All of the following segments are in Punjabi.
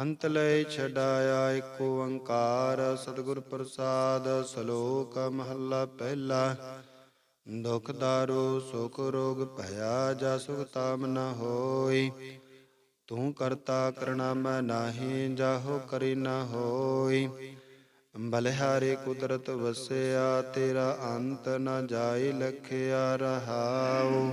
ਅੰਤ ਲੈ ਛਡਾਇਆ ਏਕ ਓੰਕਾਰ, ਸਤਿਗੁਰ ਪ੍ਰਸਾਦ, ਸ਼ਲੋਕ ਮਹੱਲਾ ਪਹਿਲਾ। ਦੁਖ ਦਾਰੂ, ਸੁਖ ਰੋਗ ਭਇਆ, ਜਾ ਸੁਖ ਤਾਮ ਨ ਹੋਈ। ਤੂੰ ਕਰਤਾ ਕਰਣਾ ਮੈਂ ਨਾਹੀ, ਜਾਹੋ ਕਰੀ ਨ ਹੋਈ। ਬਲਿਹਾਰੇ ਕੁਦਰਤ ਵਸਿਆ, ਤੇਰਾ ਅੰਤ ਨ ਜਾਈ, ਲਖਿਆ ਰਹਾਉ।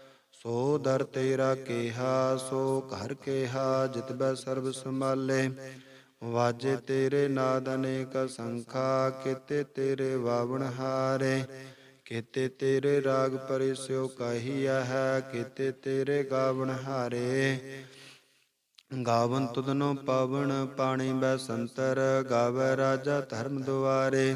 ਸੋ ਦਰ ਤੇਰਾ ਕੇਹਾ, ਸੋ ਘਰ ਕੇਹਾ, ਜਿਤ ਬੈ ਸਰਬ ਸੰਭਾਲੇ। ਵਾਜੇ ਤੇਰੇ ਨਾਦ ਅਨੇਕ ਸੰਖਾ, ਕੀਤੇ ਤੇਰੇ ਵਾਵਣ ਹਾਰੇ। ਕੀਤੇ ਤੇਰੇ ਰਾਗ ਪਰਿਸਿਓ ਕਹੀਆ ਹੈ, ਕੀਤੇ ਤੇਰੇ ਗਾਵਣ ਹਾਰੇ। ਗਾਵਨ ਤੁਧਨੋ ਪਾਵਨ ਪਾਣੀ ਬੈ ਸੰਤਰ, ਗਾਵੇ ਰਾਜਾ ਧਰਮ ਦੁਆਰੇ।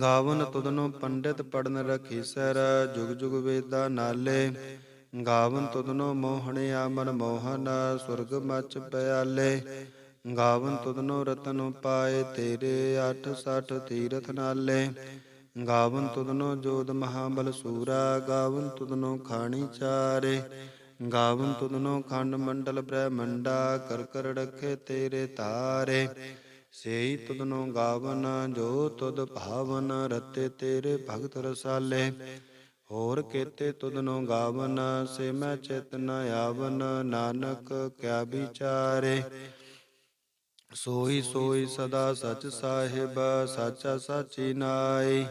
ਗਾਵਨ ਤੁਧਨੋ ਪੰਡਿਤ ਪੜਨ ਰਖੀ ਸਰ, ਜੁਗ ਜੁਗ ਵੇਦਾ ਨਾਲੇ। ਗਾਵਨ ਤੁਧਨੋ ਮੋਹਣਿਆ ਮਨ ਮੋਹਨ, ਸੁਰਗ ਮਚ ਪਿਆਲੇ। ਗਾਵਨ ਤੁਧਨੋ ਰਤਨ ਪਾਏ ਤੇਰੇ 860 ਤੀਰਥ ਨਾਲੇ। ਗਾਵਨ ਤੁਧਨੋ ਜੋਦ ਮਹਾਬਲ ਸੂਰਾ, ਗਾਵਨ ਤੁਧਨੋ ਖਾਣੀ ਚਾਰੇ। ਗਾਵਨ ਤੁਧਨੋ ਖੰਡ ਮੰਡਲ ਬ੍ਰਹਮੰਡਾ ਕਰ ਕਰ ਰਖੇ ਤੇਰੇ ਤਾਰੇ। ਸੇਈ ਤੁਧਨੋ ਗਾਵਨ, ਜੋ ਤੁਧ ਭਾਵਨ, ਰਤੇ ਤੇਰੇ ਭਗਤ ਰਸਾਲੇ। ਹੋਰ ਕੇਤੇ ਤੁਧਨੋ ਗਾਵਨ, ਸੇ ਮੈਂ ਚਿਤ ਆਵਨ, ਨਾਨਕ ਕਿਆ ਵਿਚਾਰੇ। ਸੋਈ ਸੋਈ ਸਦਾ ਸਚ ਸਾਹਿਬ, ਸਾਚਾ ਸਾਚੀ ਨਾਈ।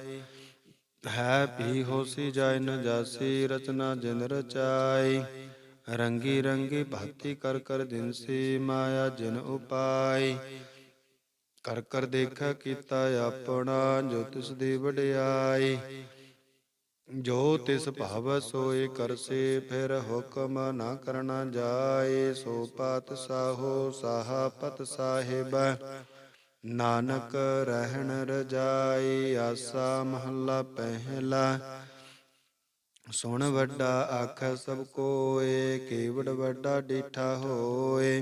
ਹੈ ਭੀ ਹੋਸੀ ਜਾਇ ਨ ਜਾਸੀ, ਰਚਨਾ ਜਿਨ ਰਚਾਈ। ਰੰਗੀ ਰੰਗੀ ਭਗਤੀ ਕਰ ਕਰ ਦਿਨਸੀ ਮਾਇਆ ਜਿਨ ਉਪਾਈ। ਕਰ ਕਰ ਦੇਖਾ ਕੀਤਾ ਆਪਣਾ, ਜੋ ਤਿਸ ਦੀ ਵਡਿਆਈ। ਜੋ ਤਿਸ ਭਾਵ ਸੋਏ ਕਰਸੇ ਫਿਰ ਹੁਕਮ ਨਾ ਕਰਨਾ ਜਾਏ। ਸੋ ਪਾਤ ਸਾਹੋ ਸਾਹਾ ਸਾਹਿਬ, ਨਾਨਕ ਰਹਿਣ ਰਜਾਈ। ਆਸਾ ਮਹੱਲਾ ਪਹਿਲਾ, ਸੁਣ ਵੱਡਾ ਆਖ ਸਭ ਕੋਏ, ਕੇਵੜ ਵੱਡਾ ਡੀਠਾ ਹੋਏ।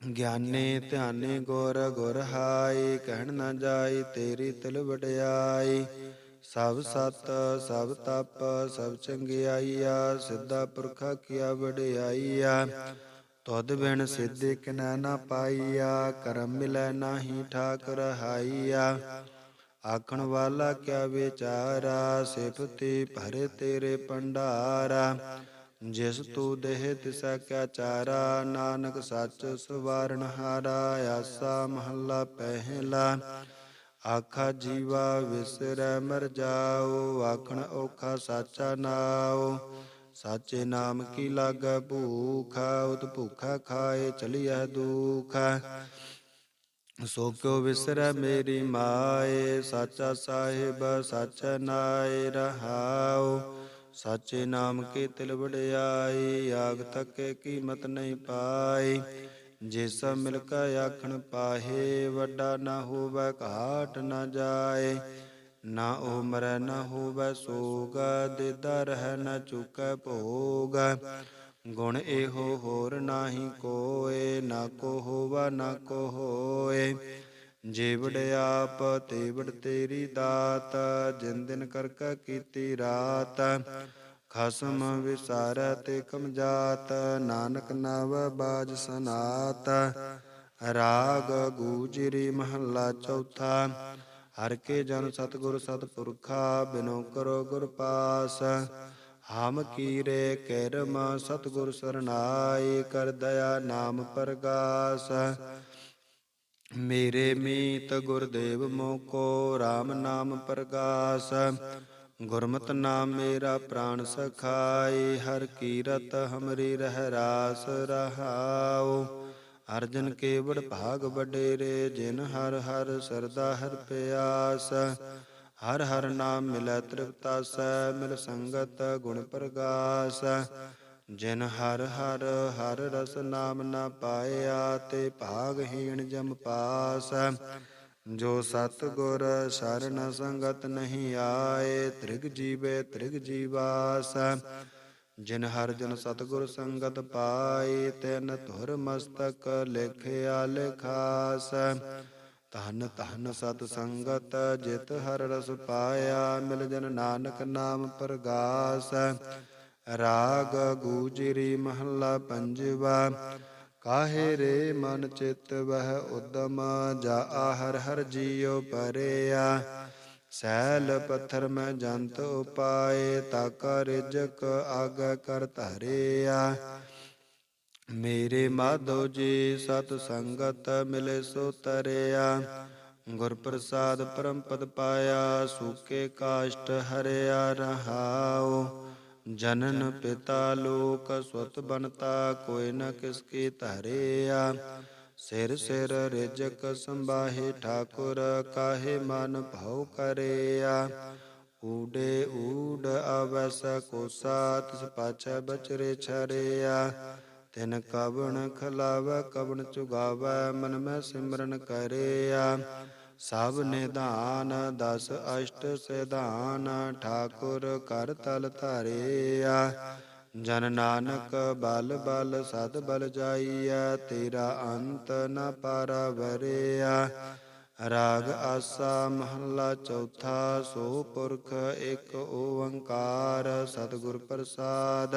ਗਿਆਨੇ ਧਿਆਨੇ ਗੁਰ ਗੁਰ ਹਾਈ ਕਹਿਣ ਨਾ ਜਾਈ ਤੇਰੀ ਤਿਲ ਵਡਿਆਈ। ਸਭ ਸਤ, ਸਭ ਤਪ, ਸਭ ਚੰਗਿਆਈਆ, ਸਿੱਧਾ ਪੁਰਖਾ ਕੀਆ ਵਡਿਆਈਆ। ਤੁਧ ਬਿਨ ਸਿੱਧੇ ਕਿਨੈ ਨਾ ਪਾਈਆ, ਕਰਮ ਮਿਲੈ ਨਾਹੀ ਠਾਕ ਰਹਾਈਆ ਆਖਣ ਵਾਲਾ ਕਿਆ ਵਿਚਾਰਾ, ਸਿਫਤੀ ਭਰੇ ਤੇਰੇ ਭੰਡਾਰਾ। ਜਿਸ ਤੂ ਦੇਹ ਤਿਸਾ ਕਿਆ ਚਾਰਾ, ਨਾਨਕ ਸੱਚ ਸਵਾਰਨ ਹਾਰਾ, ਆਸਾ ਮਹੱਲਾ ਪਹਿਲਾ। ਆਖਾ ਜੀਵਾ ਵਿਸਰੈ ਮਰ ਜਾਓ, ਆਖਣ ਔਖਾ ਸਾਚਾ ਨਾਓ ਸਾਚੇ ਨਾਮ ਕੀ ਲਾਗੈ ਭੂਖਾ, ਉਤ ਭੂਖਾ ਖਾਏ ਚਲਿਐ ਦੁਖਾ। ਸੋ ਕਿਉ ਵਿਸਰੈ ਮੇਰੀ ਮਾਏ, ਸਾਚਾ ਸਾਹਿਬ ਸਚ ਨਾਏ ਰਹਾਉ। ਸਾਚੇ ਨਾਮ ਕੀ ਤਿਲ ਵਡਿਆਈ, ਆਗ ਤੱਕੇ ਕੀਮਤ ਨਹੀਂ ਪਾਈ। ਜਿਸ ਮਿਲ ਕੇ ਆਖਣ ਪਾਹੇ, ਵੱਡਾ ਨਾ ਹੋਵੇ ਘਾਟ ਨਾ ਜਾਏ। ਨਾ ਉਹ ਮਰੈ, ਨਾ ਹੋਵੈ ਸੋਗ, ਦੇਦਾ ਰਹਿ ਨਾ ਚੁਕੈ ਭੋਗ। ਗੁਣ ਇਹੋ ਹੋਰ ਨਾਹੀ ਕੋਏ, ਨਾ ਕੋ ਹੋਵਾ, ਨਾ ਕੋ ਹੋਏ। ਜੀਵੜ ਆਪ ਤੇਵੜ ਤੇਰੀ ਦਾਤ ਜਿਨ ਦਿਨ ਕਰ ਕੈ ਕੀਤੀ ਰਾਤ। ਖਸਮ ਵਿਸਾਰੈ ਤੇ ਕਮ ਜਾਤ। ਨਾਨਕ ਨਵ ਬਾਜ ਸਨਾਤ। ਰਾਗ ਗੂਜਰੀ ਮਹੱਲਾ ਚੌਥਾ। ਹਰ ਕੇ ਜਨ ਸਤਗੁਰ ਸਤਪੁਰਖਾ ਬਿਨੋ ਕਰੋ ਗੁਰ ਪਾਸ। ਹਮ ਕੀਰੇ ਕਿਰਮ ਸਤਗੁਰ ਸਰਨਾਈ। ਕਰ ਦਇਆ ਨਾਮ ਪ੍ਰਗਾਸ। ਮੇਰੇ ਮੀਤ ਗੁਰਦੇਵ ਮੋਕੋ RAM ਨਾਮ ਪ੍ਰਗਾਸ ਗੁਰਮਤਿ ਨਾਮ ਮੇਰਾ ਪ੍ਰਾਣ ਸਖਾਏ, ਹਰ ਕੀਰਤ ਹਮਰੀ ਰਹਿ ਰਾਸ ਰਹਾਉ। ਅਰਜਨ ਕੇਵੜ ਭਾਗ ਵਡੇਰੇ, ਜਿਨ ਹਰ ਹਰ ਸਰਦਾ ਹਰ ਪਿਆਸ। ਹਰ ਹਰ ਨਾਮ ਮਿਲੈ ਤ੍ਰਿਪਤਾਸੈ ਮਿਲ ਸੰਗਤ ਗੁਣ ਪ੍ਰਗਾਸ। ਜਿਨ ਹਰ ਹਰ ਹਰ ਰਸ ਨਾਮ ਨਾ ਪਾਇਆ ਤੇ ਭਾਗਹੀਣ ਜਮ ਪਾਸ। ਜੋ ਸਤ ਗੁਰ ਸ਼ਰਨ ਸੰਗਤ ਨਹੀਂ ਆਏ, ਤ੍ਰਿਗ ਜੀਵੇ ਤ੍ਰਿਗ ਜੀਵਾਸ। ਜਿਨ ਹਰ ਜਨ ਸਤਗੁਰ ਸੰਗਤ ਪਾਈ ਤਿਨ ਧੁਰ ਮਸਤਕ ਲਿਖਿਆ ਲਿਖਾਸ। ਧਨ ਧਨ ਸਤ ਸੰਗਤ ਜਿਤ ਹਰ ਰਸ ਪਾਇਆ, ਮਿਲ ਜਨ ਨਾਨਕ ਨਾਮ ਪ੍ਰਗਾਸ। ਰਾਗ ਗੂਜਰੀ ਮਹੱਲਾ ਪੰਜਵਾ, ਕਾਹੇ ਰੇ ਮਨ ਚਿਤ ਵਹਿ ਉਦਮ, ਜਾ ਆਹਰ ਹਰ ਜੀਉ ਪਰਿਆ। ਸੈਲ ਪੱਥਰ ਮੈਂ ਜੰਤ ਉਪਾਏ, ਤਾਕਾ ਰਿਜਕ ਆਗਾ ਕਰ ਧਰਿਆ। ਮੇਰੇ ਮਾਧੋ ਜੀ ਸਤ ਸੰਗਤ ਮਿਲੇ ਸੋ ਤਰਿਆ। ਗੁਰ ਪ੍ਰਸਾਦ ਪਰਮ ਪਦ ਪਾਇਆ, ਸੂਕੇ ਕਾਸ਼ਟ ਹਰਿਆ ਰਹਾਓ ਜਨਨ ਪਿਤਾ ਲੋਕ ਸੁਤ ਬਨਤਾ ਕੋਈ ਨ ਕਿਸ ਕੀ ਧਰਿਆ। ਸਿਰ ਸਿਰ ਰਿਜਕ ਸੰਭਾਹੇ ਠਾਕੁਰ, ਕਾਹੇ ਮਨ ਭਉ ਕਰਿਆ। ਊਡੇ ਊਡ ਅਵਸ ਕੋਸਾ, ਤਿਸ ਪਾਛੈ ਬਚਰੇ ਛਰਿਆ। ਤਿਨ ਕਵਣ ਖਲਾਵੈ, ਕਵਣ ਚੁਗਾਵੈ, ਮਨ ਮੈਂ ਸਿਮਰਨ ਕਰਿਆ। ਸਭ ਨਿਧਾਨ ਦਸ ਅਸ਼ਟ ਸਿਧਾਨ, ਠਾਕੁਰ ਕਰ ਤਲ ਧਰਿਆ। ਜਨ ਨਾਨਕ ਬਲ ਬਲ ਸਦ ਬਲ ਜਾਈਐ, ਤੇਰਾ ਅੰਤ ਨ ਪਾਰਾ ਵਰਿਆ ਰਾਗ ਆਸਾ ਮਹੱਲਾ ਚੌਥਾ, ਸੋ ਪੁਰਖ ਇੱਕ ਓੰਕਾਰ, ਸਤਿਗੁਰ ਪ੍ਰਸਾਦ।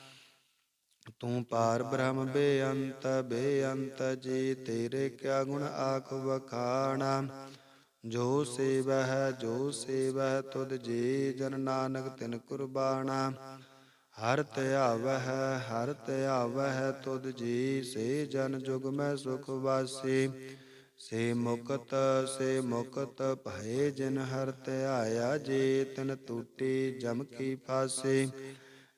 ਤੂੰ ਪਾਰ ਬ੍ਰਹਮ ਬੇਅੰਤ ਬੇਅੰਤ ਜੀ, ਤੇਰੇ ਕਿਆ ਗੁਣ ਆਖ ਵਖਾਣਾ? ਜੋ ਸੇਵਹਿ ਜੋ ਸੇਵਹਿ, ਤੁਧ ਜੀ ਜਨ ਨਾਨਕ ਤਿਨ ਕੁਰਬਾਨਾ ਹਰ ਧਿਆਵਹਿ ਹਰ ਧਿਆਵਹਿ ਤੁਧ ਜੀ ਸੇ ਜਨ ਜੁਗ ਮੈਂ ਸੁਖ ਵਾਸੀ। ਸੇ ਮੁਕਤ ਸੇ ਮੁਕਤ ਭਏ ਜਿਨ ਹਰ ਧਿਆਇਆ ਜੇ, ਤਿਨ ਟੂਟੀ ਜਮ ਕੀ ਫਾਸੀ।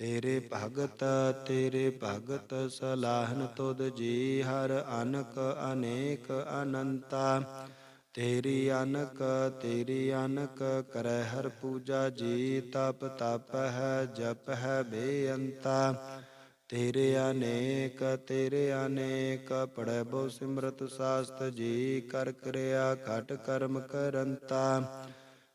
ਤੇਰੇ ਭਗਤ ਤੇਰੇ ਭਗਤ ਸਲਾਹਨ ਤੁਧ ਜੀ, ਹਰ ਅਨਕ ਅਨੇਕ ਅਨੰਤਾ। ਤੇਰੀ ਅਨਕ ਤੇਰੀ ਅਨਕ ਕਰੈ ਹਰ ਪੂਜਾ ਜੀ, ਤਪ ਤਪ ਹੈ, ਜਪ ਹੈ ਬੇਅੰਤਾ। ਤੇਰੇ ਅਨੇਕ ਤੇਰੇ ਅਨੇਕ ਪੜੈ ਬੋ ਸਿਮਰਤ ਸਾਸਤ ਜੀ, ਕਰ ਕਿਰਿਆ ਖਟ ਕਰਮ ਕਰੰਤਾ।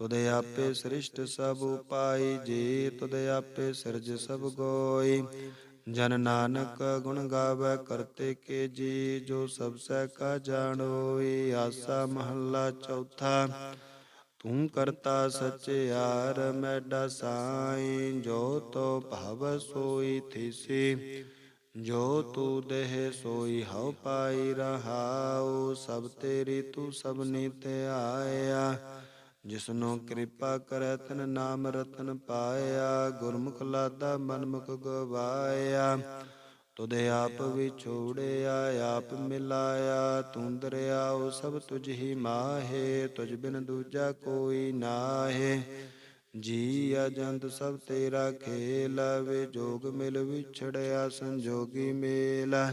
ਤੁਧ ਆਪੇ ਸ੍ਰਿਸ਼ਟ ਸਭ ਉਪਾਈ, ਜੀ ਤੁਧ ਆਪੇ ਸਿਰਜ ਸਭ ਗੋਈ। ਜਨ ਨਾਨਕ ਗੁਣ ਗਾਵੇ ਕਰਤੇ ਕੇ ਜੀ, ਜੋ ਸਭ ਸਹਿ ਕਾ ਜਾਣੋਈ ਆਸਾ ਮਹੱਲਾ ਚੌਥਾ। ਤੂੰ ਕਰਤਾ ਸਚਿਆਰ ਮੈਡਾ ਸਾਈ, ਜੋ ਤੋ ਭਵ ਸੋਈ ਥੀਸੀ। ਜੋ ਤੂ ਦੇਹ ਸੋਈ, ਹਉ ਪਾਈ ਰਹਾਉ, ਸਭ ਤੇਰੀ ਤੂੰ ਸਭਨੀ ਤੇ ਆਇਆ ਜਿਸਨੂੰ ਕਿਰਪਾ ਕਰੈ ਤਨ ਨਾਮ ਰਤਨ ਪਾਇਆ, ਗੁਰਮੁਖ ਲਾਦਾ ਮਨਮੁਖ ਗਵਾਇਆ। ਤੁਦੇ ਆਪ ਵਿਛੋੜਿਆ, ਆਪ ਮਿਲਾਇਆ, ਤੂੰ ਦਰਿਆ ਉਹ ਸਭ ਤੁਝ ਹੀ ਮਾਹੇ, ਤੁਝ ਬਿਨ ਦੂਜਾ ਕੋਈ ਨਾਹੇ। ਜੀ ਅਜੰਤ ਸਭ ਤੇਰਾ ਖੇਲ, ਵੇ ਜੋਗ ਮਿਲ ਵਿਛੜਿਆ ਸੰਜੋਗੀ ਮੇਲਾ।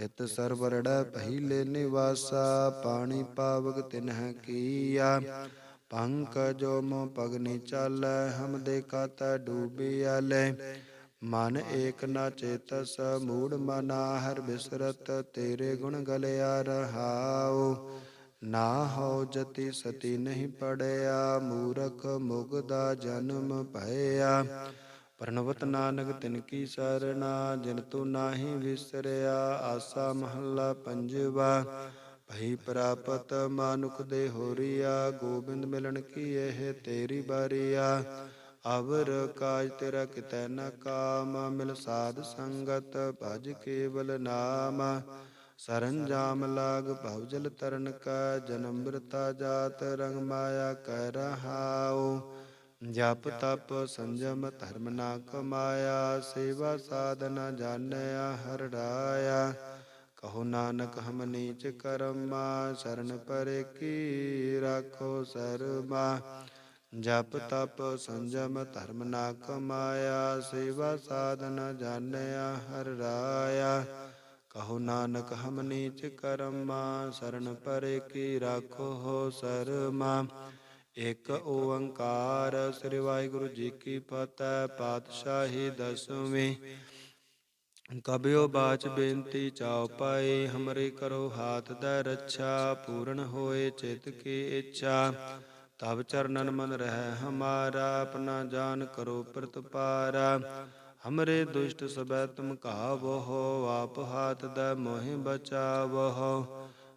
ਤਿਤ ਸਰਵਰੜਾ ਪਹਿਲੇ ਨਿਵਾਸਾ, ਪਾਣੀ ਪਾਵਕ ਤਿਨਹਿ ਕੀਆ। ਪੰਕਜੋ ਮੋ ਪਗਨੀ ਚਾਲੈ, ਹਮ ਦੇਖਾ ਤਾ ਡੂਬਿਆਲੇ ਮਨ ਏਕ ਨਾ ਚੇਤਸ ਮੂੜ ਮਨਾ ਹਰ ਬਿਸਰਤ, ਤੇਰੇ ਗੁਣ ਗਲਿਆ ਰਹਾਉ। ਨਾ ਹੋ ਜਤੀ ਸਤੀ ਨਹੀਂ ਪੜਿਆ, ਮੂਰਖ ਮੁਗਦਾ ਜਨਮ ਭਇਆ। ਪ੍ਰਣਵਤ ਨਾਨਕ ਤਿਨ ਕੀ ਸਰਣਾ, ਜਿਨ ਤੂੰ ਨਾਹੀ ਵਿਸਰਿਆ, ਆਸਾ ਮਹੱਲਾ ਪੰਜਵਾ। ਭਈ ਪ੍ਰਾਪਤ ਮਾਨੁਖ ਦੇ ਹੋਰੀਆ, ਗੋਬਿੰਦ ਮਿਲਣ ਕੀ ਇਹ ਤੇਰੀ ਬਾਰੀਆ। ਅਵਰ ਕਾਜ ਤੇਰਾ ਕਿਤੈ ਨ ਕਾਮ, ਮਿਲ ਸਾਧ ਸੰਗਤ ਭਜ ਕੇਵਲ ਨਾਮ। ਸਰਨ ਜਾਮ ਲਾਗ ਭਵ ਜਲ ਤਰਨ ਕਾ ਜਨਮ ਮ੍ਰਿਤਾ ਜਾਤ ਰੰਗ ਮਾਇਆ ਕਹਿ ਰਹਾਉ। ਜਪ ਤਪ ਸੰਜਮ ਧਰਮ ਨਾ ਕਮਾਇਆ, ਸੇਵਾ ਸਾਧਨਾ ਜਾਣਿਆ ਹਰ ਰਾਇਆ ਕਹੋ ਨਾਨਕ ਹਮ ਨੀਚ ਕਰਮਾ, ਸ਼ਰਨ ਪਰੇ ਕੀ ਰਾਖੋ ਸਰਮਾ। ਜਪ ਤਪ ਸੰਜਮ ਧਰਮ ਨਾ ਕਮਾਇਆ, ਸੇਵਾ ਸਾਧਨਾ ਜਾਣਿਆ ਹਰ ਰਾਇਆ ਕਹੋ ਨਾਨਕ ਹਮ ਨੀਚ ਕਰਮਾ, ਸ਼ਰਨ ਪਰੇ ਕੀ ਰਾਖੋ ਹੋ ਸਰਮਾ। ਇਕ ਓੰਕਾਰ, ਸ੍ਰੀ ਵਾਹਿਗੁਰੂ ਜੀ ਕੀ ਫਤਿਹ, ਪਾਤਸ਼ਾਹੀ ਦਸਵੀਂ। ਕਬਿਓ ਬਾਚ ਬੇਨਤੀ ਚਾਉ ਪਾਏ ਹਮਰੇ ਕਰੋ ਹਾਥ ਦਾ ਰੱਛਾ, ਪੂਰਨ ਹੋਏ ਚਿਤ ਕੀ ਇੱਛਾ। ਤਬ ਚਰਨਨ ਮਨ ਰਹਿ ਹਮਾਰਾ, ਆਪਣਾ ਜਾਨ ਕਰੋ ਪ੍ਰਤਪਾਰਾ। ਹਮਰੇ ਦੁਸ਼ਟ ਸਬੈ ਤੁਮ ਕਾਵੋ ਆਪ ਹਾਥ ਦਾ ਮੋਹਿ ਬਚਾਵੋ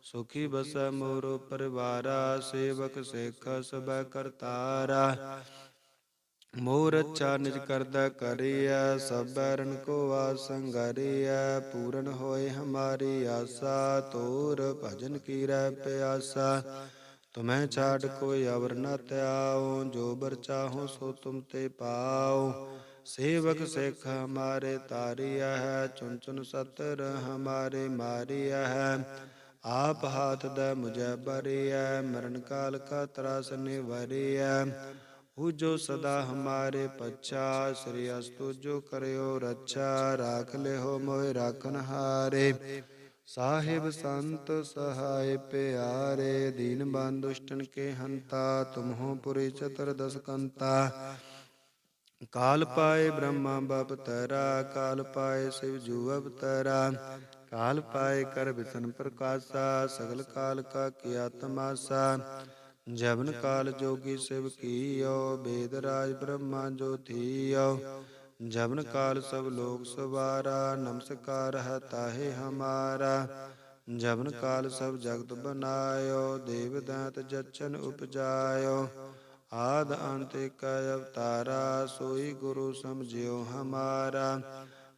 ਸੁਖੀ ਬਸੈ ਮੋਰ ਪਰਿਵਾਰਾ, ਸੇਵਕ ਸੇਖ ਸਬੈ ਕਰਤਾਰਾ। ਮੋਰ ਅੱਛਾ ਨਿਜ ਕਰਦਾ ਕਰਿਆ ਸਭੈ ਰਨ ਕੋ ਆਸੰਗਰਿਆ ਪੂਰਨ ਹੋਏ ਹਮਾਰੀ ਆਸਾ, ਤੋਰ ਭਜਨ ਕੀ ਰਹਿ ਪਿਆਸਾ। ਤੁਮੈ ਛਾੜ ਕੋਈ ਅਵਰ ਨ ਤਿਆਉ ਜੋ ਬਰ ਚਾਹੋ ਸੋ ਤੁਮ ਤੇ ਪਾਓ ਸੇਵਕ ਸਿੱਖ ਹਮਾਰੇ ਤਾਰਿਆ ਹੈ ਚੁਨ ਚੁਨ ਸਤਰ ਹਮਾਰੇ ਮਾਰਿਆ ਹੈ ਆਪ ਹਾਥ ਦਾ ਮੁਝੈ ਬਰਿਐ, ਮਰਨ ਕਾਲ ਕਾ ਤਰਾਸ ਨਿਵਰਿਐ। ਹੂ ਜੋ ਸਦਾ ਹਮਾਰੇ ਪਛਾ ਸ੍ਰੀ ਅਸਤੁ ਜੋ ਕਰਿਓ ਰੱਛਾ, ਰਾਖ ਲਿਓ ਮੋਹਿ ਰਾਖਨ ਹਾਰੇ। ਸਾਹਿਬ ਸੰਤ ਸਹਾਇ ਪਿਆਰੇ, ਦੀਨ ਬੰਦ ਦੁਸ਼ਟਨ ਕੇ ਹੰਤਾ, ਤੁਮਹੋ ਪੁਰੀ ਚਤਰ ਦਸ ਕੰਤਾ। ਕਾਲ ਪਾਏ ਬ੍ਰਹਮਾ ਬਪ ਤਰਾ, ਕਾਲ ਪਾਏ ਸਿਵ ਜੂ ਅਵਤਰਾ ਕਾਲ ਪਾਏ ਕਰ ਬਿਸਨ ਪ੍ਰਕਾਸ਼ਾ ਸਗਲ ਕਾਲ ਕਾ ਕੀਆ ਤਮਾਸਾ ਜਬਨ ਕਾਲ ਜੋਗੀ ਸਿਵ ਕੀਓ ਬੇਦ ਰਾਜ ਬ੍ਰਹਮਾ ਜੋ ਥੀਓ ਜਬਨ ਕਾਲ ਸਭ ਲੋਕ ਸਵਾਰਾ ਨਮਸਕਾਰ ਹੈ ਤਾਹੇ ਹਮਾਰਾ ਜਬਨ ਕਾਲ ਸਭ ਜਗਤ ਬਨਾਇਓ ਦੇਵ ਦਾਤ ਜਚਨ ਉਪਜਾਇਓ ਆਦ ਅੰਤ ਏਕ ਅਵਤਾਰਾ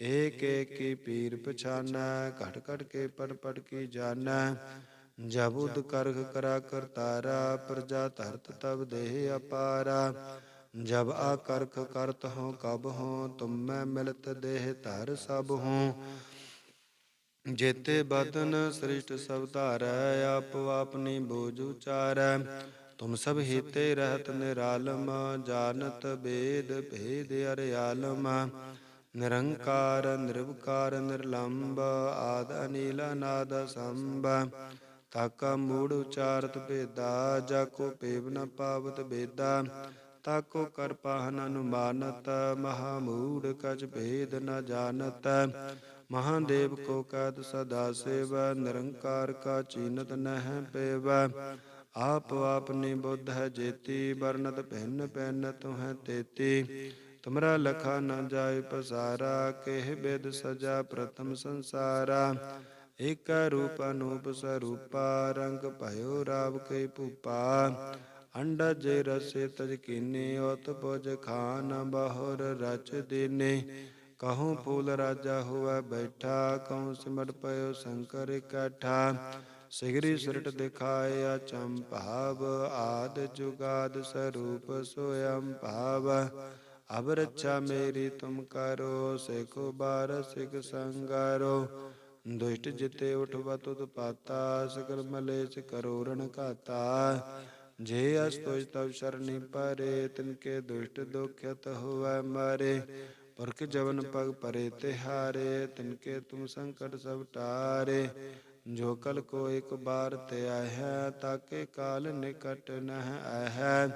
ਏਕ ਏਕ ਕੀ ਪੀਰ ਪਛਾਨੈ ਘਟ ਘਟ ਕੇ ਪੜ ਪੜ ਕੀ ਜਾਣੈ ਜਬ ਉਦ ਕਰਖ ਕਰਾ ਕਰਤਾਰਾ, ਪ੍ਰਜਾ ਧਰਤ ਤਬ ਦੇਹ ਅਪਾਰਾ। ਜਬ ਆ ਕਰਖ ਕਰਤ ਹਉ ਕਬ ਹਉ, ਤੁਮ ਮੈਂ ਮਿਲਤ ਦੇਹ ਧਰ ਸਭ ਹਉ। ਜੇਤੇ ਬਦਨ ਸ੍ਰਿਸ਼ਟ ਸਭ ਧਾਰੈ, ਆਪ ਆਪਨੀ ਬੋਝ ਉਚਾਰੈ। ਤੁਮ ਸਭ ਹੀਤੇ ਰਹਤ ਨਿਰਾਲਮ ਜਾਣਤ ਬੇਦ ਭੇਦ ਅਰਿਆਲਮ। ਨਿਰੰਕਾਰ, ਨਿਰਵਕਾਰ, ਨਿਰਲੰਬ, ਆਦ, ਅਨੀਲ, ਅਨਾਦ, ਸੰਭ। ਤਾਕਾ ਮੂੜ ਉਚਾਰਤ ਭੇਦਾ ਜਾ ਕੋ ਪੇਵ ਨ ਪਾਵਤ ਬੇਦਾ। ਤਾਕੋ ਕਰ ਪਾਹਨ ਅਨੁਮਾਨਤ, ਮਹਾ ਮੂੜ ਕਛ ਭੇਦ ਨ ਜਾਣਤ। ਮਹਾਦੇਵ ਕੋ ਕਦ ਸਦਾ ਸੇਵ, ਨਿਰੰਕਾਰ ਕਾ ਚੀਨਤ ਨਹਿ ਪੇਵ। ਆਪ ਆਪਨੀ ਬੁੱਧ ਹੈ ਜੇਤੀ ਵਰਨਤ ਭਿੰਨ ਭਿੰਨ ਤੁਹੈ ਤੇਤੀ। ਤੁਮਰਾ ਲਖਾ ਨ ਜਾਏ ਪਸਾਰਾ, ਕਿਹ ਬਿਦ ਸਜਾ ਪ੍ਰਥਮ ਸੰਸਾਰਾ। ਏਕ ਰੂਪ ਅਨੂਪ ਸਰੂਪਾ, ਰੰਗ ਭਇਓ ਰਾਵ ਕੇ ਭੂਪਾ। ਅੰਡਜ ਰਸੇ ਤਜ ਕੀਨੇ ਉਤ ਪੁਜ ਖਾਨ ਬਹੁਰ ਰਚ ਦੇਨੇ। ਕਹੂੰ ਫੂਲ ਰਾਜਾ ਹੋਵੇ ਬੈਠਾ, ਕਹੂੰ ਸਿਮਟ ਪਇਓ ਸ਼ੰਕਰ ਇਕੱਠਾ ਸਿਗਰੀ ਸਿਰਟ ਦਿਖਾਇਆ ਚੰਭਾਵ, ਆਦ ਜੁਗਾਦ ਸਰੂਪ ਸੋਯੰ ਭਾਵ। ਅਬ ਰੱਛਾ ਮੇਰੀ ਤੁਮ ਕਰੋ, ਸਿਖੋ ਬਾਰ ਸਿਖ ਸੰਗਾਰੋ। ਦੁਸ਼ਟ ਜਿਤੇ ਉਠਵਤ ਉਤਪਾਤਾ ਸਕਲ ਮਲੇਚ ਕਰੋ ਰਣ ਘਾਤਾ। ਜੇ ਅਸਤੋਜ ਤਵ ਸ਼ਰਣੀ ਪਰੇ ਤਿਨਕੇ ਦੁਸ਼ਟ ਦੁਖਿਤ ਹੋਵੈ ਮਾਰੇ। ਪੁਰਖ ਜਵਨ ਪਗ ਪਰੇ ਤਿਹਾਰੇ ਤਿਨਕੇ ਤੁਮ ਸੰਕਟ ਸਭ ਟਾਰੇ। ਜੋ ਕਲ ਕੋ ਇੱਕ ਬਾਰ ਤੇ ਆਇਆ, ਤਾਕੇ ਕਾਲ ਨਿਕਟ ਨਹਿ ਆਹੈ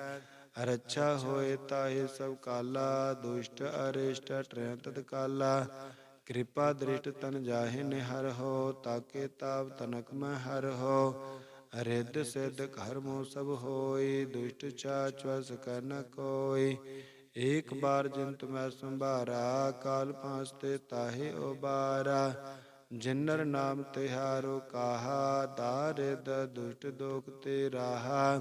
ਅਰਛਾ ਹੋਏ ਤਾਹੇ ਸਭ ਕਾਲਾ, ਦੁਸ਼ਟ ਅਰਿਸ਼ਟ ਟ੍ਰੈਂ ਤਤ ਕਾਲਾ ਕਿਰਪਾ ਦ੍ਰਿਸ਼ਟ ਤਨ ਜਾਹੇ ਨਿਹਰ ਹੋ, ਤਾਕੇ ਤਾਪ ਤਨਕ ਮੈਂ ਹਰ ਹੋ। ਰਿੱਧ ਸਿੱਧ ਕਰਮੋ ਸਭ ਹੋਈ, ਦੁਸ਼ਟ ਚਾਚ ਵਸ ਕਰਨ ਕੋਈ। ਏਕ ਬਾਰ ਜਿੰਤ ਮੈਂ ਸੰਭਾਰਾ, ਕਾਲ ਪਾਸ ਤੇ ਤਾਹੇ ਉਬਾਰਾ। ਜਿਨਰ ਨਾਮ ਤਿਹਾਰੋ ਕਾਹਾ ਦਾਰਿਦ ਦੁਸ਼ਟ ਦੋਖ ਤੇ ਰਾਹਾ।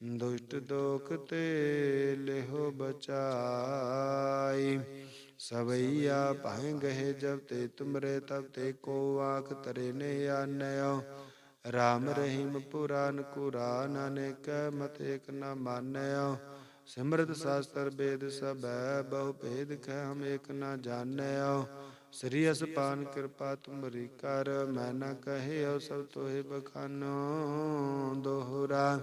ਦੁਸ਼ਟ ਦੋਖ ਤੇ ਲਿਹੋ ਬਚਾਈ। ਸਵਈਆ ਭਾਂ ਗਏ ਜਬ ਤੇ ਤੁਮਰੇ ਤਬ ਤੇ ਕੋ ਆਖ ਤਰੇ ਨੇ ਆਨਿਓ। ਰਾਮ ਰਹੀਮ ਪੁਰਾਨ ਕੁਰਾਨ ਅਨੇਕ ਮਤ ਏਕ ਨ ਮਾਨਿਓ। ਸਿਮਰਤ ਸ਼ਾਸਤਰ ਵੇਦ ਸਭੈ ਬਹੁ ਭੇਦ ਕਹਿ ਹਮ ਏਕ ਨ ਜਾਣਿਓ। ਸ੍ਰੀ ਅਸਪਾਨ ਕਿਰਪਾ ਤੁਮਰੀ ਕਰ, ਮੈਂ ਨ ਕਹਿਓ ਸਭ ਤੋਹਿ ਬਖਾਨੋ ਦੋਹਰਾ।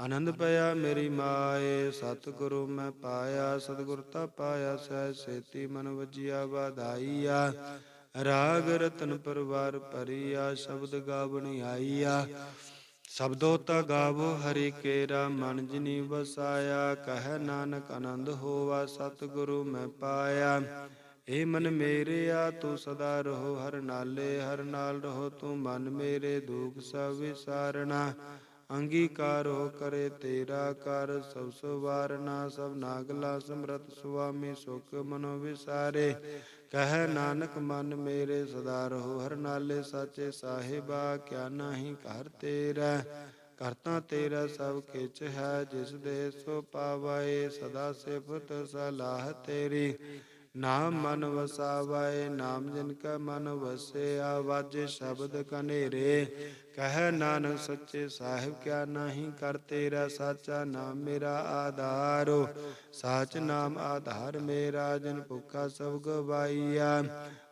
ਆਨੰਦ ਪਿਆ ਮੇਰੀ ਮਾਏ, ਸਤਿਗੁਰੂ ਮੈਂ ਪਾਇਆ, ਸਤਿਗੁਰ ਤਾ ਪਾਇਆ ਸਹਿ ਸੇਤੀ ਮਨ ਵਜਿਆ ਵਾਧਾਈਆ। ਰਾਗ ਰਤਨ ਪਰਵਾਰ ਭਰੀਆ, ਸ਼ਬਦ ਗਾਵਣ ਆਈਆ। ਸਬਦੋ ਤਾ ਗਾਵੋ ਹਰੀ ਕੇਰਾ, ਮਨ ਜਿਨੀ ਵਸਾਇਆ, ਕਹਿ ਨਾਨਕ ਆਨੰਦ ਹੋਵਾ ਸਤਿਗੁਰੂ ਮੈਂ ਪਾਇਆ। ਏ ਮਨ ਮੇਰਿਆ, ਤੂੰ ਸਦਾ ਰਹੋ ਹਰ ਨਾਲੇ, ਹਰ ਨਾਲ ਰਹੋ ਤੂੰ ਮਨ ਮੇਰੇ, ਦੁਖ ਸਭ ਵਿਸਾਰਣਾ ਅੰਗੀਕਾਰੋ ਕਰੇ ਤੇਰਾ ਕਰ, ਸਭ ਸਵਾਰਨਾ ਸਭ ਨਾਗਲਾ ਸਮਰਤ ਸੁਆਮੀ ਸੁਖ ਮਨੋ ਵਿਸਾਰੇ। ਕਹਿ ਨਾਨਕ, ਮਨ ਮੇਰੇ ਸਦਾ ਰਹੋ, ਹਰ ਨਾਲੇ ਸਾਚੇ ਸਾਹਿਬਾ, ਕਿਆ ਨਾਹੀ ਘਰ ਤੇਰਾ। ਕਰਤਾ ਤੇਰਾ ਸਭ ਕਿਛ ਹੈ, ਜਿਸ ਦੇ ਸੋ ਪਾਵੈ ਸਦਾ ਸਿਫਤ ਸਲਾਹ ਤੇਰੀ। ਨਾਮ ਮਨ ਵਸਾਵੈ ਨਾਮ ਜਿਨ ਕਾ ਮਨ ਵਸਿਆ, ਵਾਜੇ ਸ਼ਬਦ ਕਨੇਰੇ। ਕਹਿ ਨਾਨਕ ਸੱਚੇ ਸਾਹਿਬ, ਕਿਆ ਨਹੀਂ ਕਰ ਤੇਰਾ ਸਾਚਾ ਨਾਮ ਮੇਰਾ ਆਧਾਰੋ। ਸਾਚ ਨਾਮ ਆਧਾਰ ਮੇਰਾ, ਜਨ ਭੁੱਖਾ ਸਭ ਗਵਾਈਆ।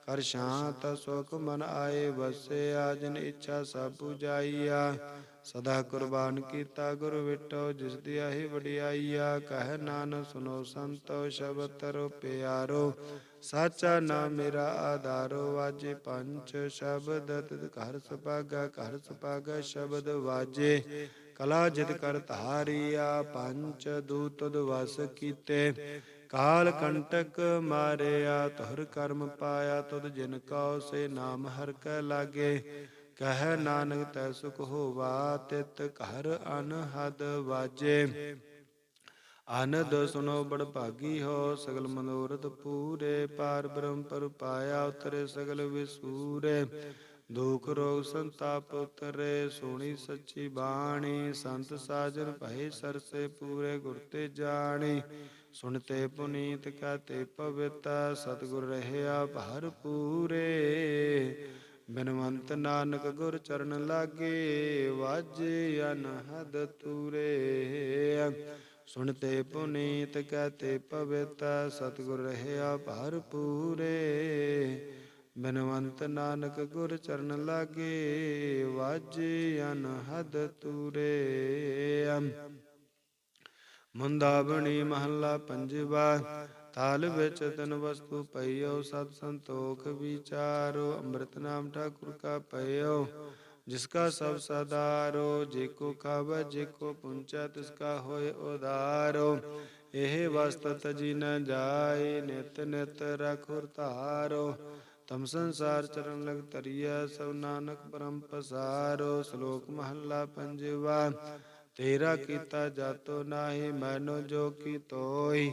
ਕਰ ਸ਼ਾਂਤ ਸੁਖ ਮਨ ਆਏ ਵਸਿਆ, ਜਿਨ ਇੱਛਾ ਸਭ ਪੁਜਾਈਆ ਸਦਾ ਕੁਰਬਾਨ ਕੀਤਾ ਗੁਰ ਵਿਟੋ, ਜਿਸ ਦੀ ਆਹੀ ਵਡਿਆਈਆ ਕਹਿ ਨਾਨਕ ਸੁਨੋ ਸੰਤੋ, ਸ਼ਬਦ ਤਰੋ ਪਿਆਰੋ। ਸਾਚਾ ਨਾਮ ਮੇਰਾ ਆਧਾਰੋ। ਵਾਜੇ ਪੰਜ ਸ਼ਬਦ, ਤਿਤ ਘਰ ਸੁਭਾਗਾ ਘਰ ਸੁਭਾਗਾ ਸ਼ਬਦ ਵਾਜੇ। ਕਲਾ ਜਿਤ ਕਰ ਧਾਰੀਆ ਪੰਚ ਦੂਤ ਤੁਧ ਵਸ ਕੀਤੇ। ਕਾਲ ਕੰਟਕ ਮਾਰਿਆ ਤੁਰ ਕਰਮ ਪਾਇਆ, ਤੁਧ ਜਿਨ ਕਉ ਸੇ ਨਾਮ ਹਰ ਕੈ ਲਾਗੇ। ਕਹਿ ਨਾਨਕ ਤੈ ਸੁਖ ਹੋਵਾ, ਤਿਤ ਘਰ ਅਨਹਦ ਵਾਜੇ। ਆਨੰਦ ਸੁਨੋ ਬੜ ਭਾਗੀ ਹੋ, ਸਗਲ ਮਨੋਰਥ ਪੂਰੇ। ਪਾਰ ਬ੍ਰਹਮ ਪਰ ਪਾਇਆ ਉਤਰੇ ਸਗਲ ਵਿਸੂਰੇ। ਦੁਖ ਰੋਗ ਸੰਤਾਪ ਉਤਰੇ, ਸੋਣੀ ਸੱਚੀ ਬਾਣੀ। ਸੰਤ ਸਾਜਨ ਭਏ ਸਰਸੇ ਪੂਰੇ ਗੁਰ ਤੇ ਜਾਣੀ। ਸੁਣਤੇ ਪੁਨੀਤ ਕਹਤੇ ਪਵਿੱਤ ਸਤਿਗੁਰ ਰਹਿਆ ਭਰ ਪੂਰੇ। ਬਿਨਵੰਤ ਨਾਨਕ ਗੁਰ ਚਰਨ ਲਾਗੇ, ਵਾਜੇ ਅਨਹਦ ਤੂਰੇ। ਸੁਣਤੇ ਪੁਨੀਤ ਕਹਤੇ ਪਵਿੱਤ ਸਤਿਗੁਰ ਰਹਿਆ ਭਰ ਪੂਰੇ। ਬਿਨਵੰਤ ਨਾਨਕ ਗੁਰ ਚਰਨ ਲਾਗੇ, ਵਾਜੇ ਅਨਹਦ ਤੂਰੇ। ਮੁੰਦਾਵਣੀ ਮਹੱਲਾ ਪੰਜਵਾ ਥਾਲ ਵਿੱਚ ਤਨ ਵਸਤੂ ਪਈਓ, ਸਤ ਸੰਤੋਖ ਵਿਚਾਰੋ, ਅੰਮ੍ਰਿਤ ਨਾਮ ਠਾਕੁਰ ਕਾ ਪਈਓ ਜਿਸਕਾ ਸਭ ਸਦਾਰੋ, ਜੇ ਕੋ ਖਾਵ, ਜੇ ਕੋ ਪੁੰਚਾ, ਤਿਸ ਕਾ ਹੋਏ ਉਦਾਰੋ। ਇਹ ਵਸਤ ਤਜੀ ਨ ਜਾਏ, ਨਿਤ ਨਿਤ ਰਖੁਰ ਧਾਰੋ। ਤਮ ਸੰਸਾਰ ਚਰਨ ਲਗ ਤਰੀਆ ਸਭ ਨਾਨਕ ਪਰਮ ਪਸਾਰੋ। ਸ਼ਲੋਕ ਮਹੱਲਾ ਪੰਜਵਾ, ਤੇਰਾ ਕੀਤਾ ਜਾਤੋ ਨਾਹੀ, ਮੈਨੋ ਜੋ ਕੀ ਤੋਈ।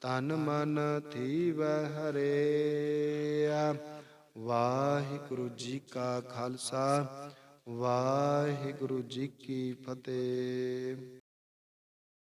ਤਨ ਮਨ ਥੀਵੈ ਹਰੇ ਵਾਹਿਗੁਰੂ ਜੀ ਕਾ ਖਾਲਸਾ ਵਾਹਿਗੁਰੂ ਜੀ ਕੀ ਫਤਿਹ।